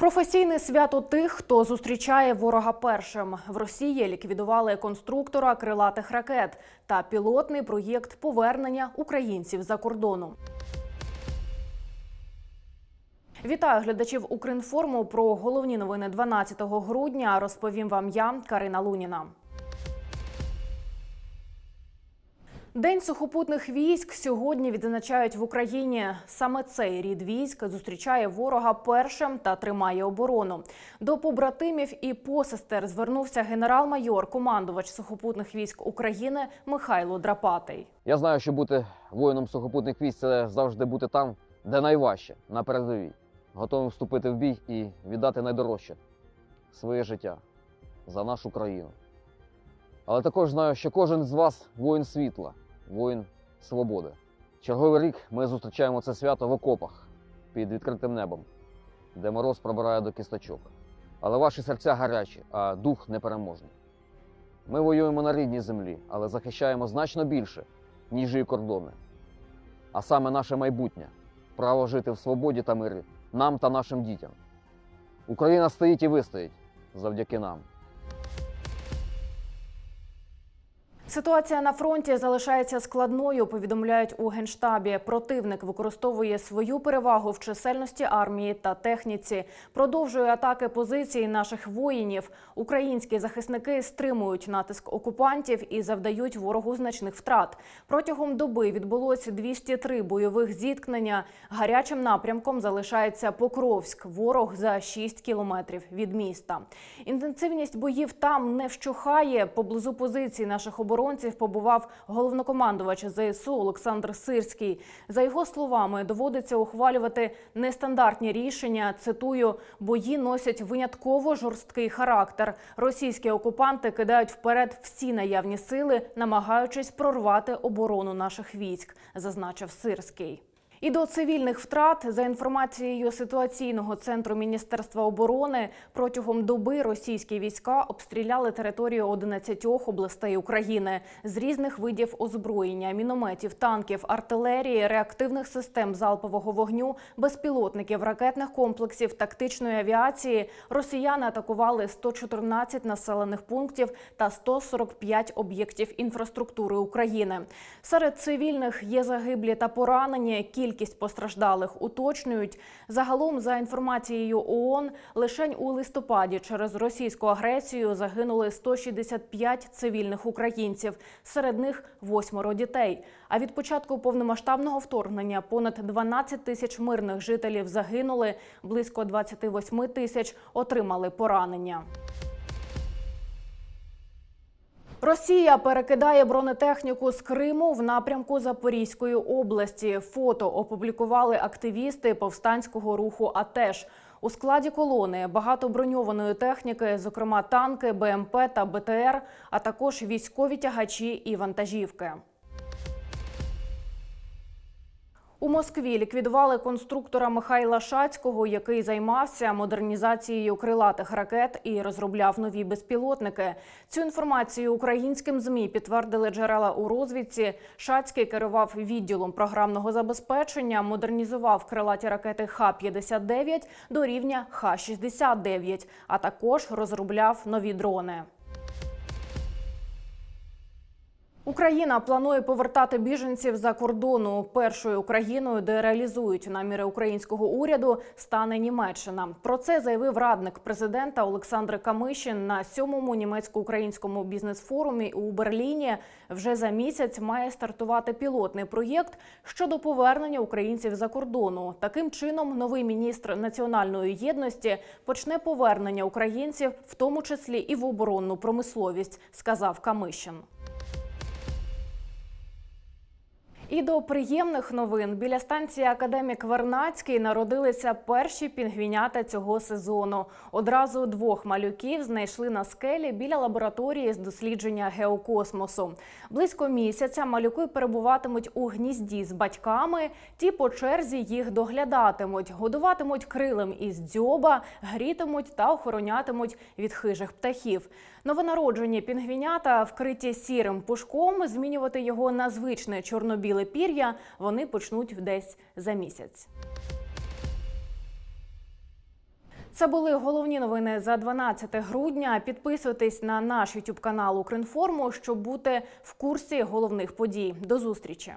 Професійне свято тих, хто зустрічає ворога першим. В Росії ліквідували конструктора крилатих ракет та пілотний проєкт повернення українців за кордону. Вітаю глядачів Укрінформу. Про головні новини 12 грудня розповім вам я, Карина Луніна. День сухопутних військ сьогодні відзначають в Україні. Саме цей рід військ зустрічає ворога першим та тримає оборону. До побратимів і посестер звернувся генерал-майор, командувач сухопутних військ України Михайло Драпатий. Я знаю, що бути воїном сухопутних військ це завжди бути там, де найважче, на передовій, готовим вступити в бій і віддати найдорожче своє життя за нашу країну. Але також знаю, що кожен з вас воїн світла, воїн свободи. Черговий рік ми зустрічаємо це свято в окопах під відкритим небом, де мороз пробирає до кісточок. Але ваші серця гарячі, а дух непереможний. Ми воюємо на рідній землі, але захищаємо значно більше, ніж її кордони. А саме наше майбутнє право жити в свободі та мирі нам та нашим дітям. Україна стоїть і вистоїть завдяки нам. Ситуація на фронті залишається складною. Повідомляють у генштабі. Противник використовує свою перевагу в чисельності армії та техніці, продовжує атаки позицій наших воїнів. Українські захисники стримують натиск окупантів і завдають ворогу значних втрат. Протягом доби відбулося 203 бойових зіткнення. Гарячим напрямком залишається Покровськ. Ворог за 6 кілометрів від міста. Інтенсивність боїв там не вщухає. Поблизу позицій наших оборонців побував головнокомандувач ЗСУ Олександр Сирський. За його словами, доводиться ухвалювати нестандартні рішення. Цитую, бої носять винятково жорсткий характер. Російські окупанти кидають вперед всі наявні сили, намагаючись прорвати оборону наших військ, зазначив Сирський. І до цивільних втрат за інформацією ситуаційного центру Міністерства оборони протягом доби російські війська обстріляли територію 11 областей України з різних видів озброєння, мінометів, танків, артилерії, реактивних систем залпового вогню, безпілотників, ракетних комплексів, тактичної авіації. Росіяни атакували 114 населених пунктів та 145 об'єктів інфраструктури України. Серед цивільних є загиблі та поранені. Кількість постраждалих уточнюють. Загалом, за інформацією ООН, лишень у листопаді через російську агресію загинули 165 цивільних українців. Серед них восьмеро дітей. А від початку повномасштабного вторгнення понад 12 тисяч мирних жителів загинули, близько 28 тисяч отримали поранення. Росія перекидає бронетехніку з Криму в напрямку Запорізької області. Фото опублікували активісти повстанського руху. АТЕШ. у складі колони багато броньованої техніки, зокрема танки, БМП та БТР, а також військові тягачі і вантажівки. У Москві ліквідували конструктора Михайла Шацького, який займався модернізацією крилатих ракет і розробляв нові безпілотники. Цю інформацію українським змі підтвердили джерела у розвідці. Шацький керував відділом програмного забезпечення, модернізував крилаті ракети Х-59 до рівня Х-69, а також розробляв нові дрони. Україна планує повертати біженців за кордону. Першою країною, де реалізують наміри українського уряду, стане Німеччина. Про це заявив радник президента Олександр Камишин на сьомому німецько-українському бізнес-форумі у Берліні. Вже за місяць має стартувати пілотний проєкт щодо повернення українців за кордону. Таким чином, новий міністр національної єдності почне повернення українців, в тому числі і в оборонну промисловість, сказав Камишин. І до приємних новин біля станції Академік Вернацький народилися перші пінгвінята цього сезону. Одразу двох малюків знайшли на скелі біля лабораторії з дослідження геокосмосу. Близько місяця малюки перебуватимуть у гнізді з батьками. Ті по черзі їх доглядатимуть, годуватимуть крилем із дзьоба, грітимуть та охоронятимуть від хижих птахів. Новонароджені пінгвінята, вкриті сірим пушком, змінювати його на звичне чорно-біле пір'я вони почнуть десь за місяць. Це були головні новини за 12 грудня. Підписуйтесь на наш YouTube канал Укрінформу, щоб бути в курсі головних подій. До зустрічі.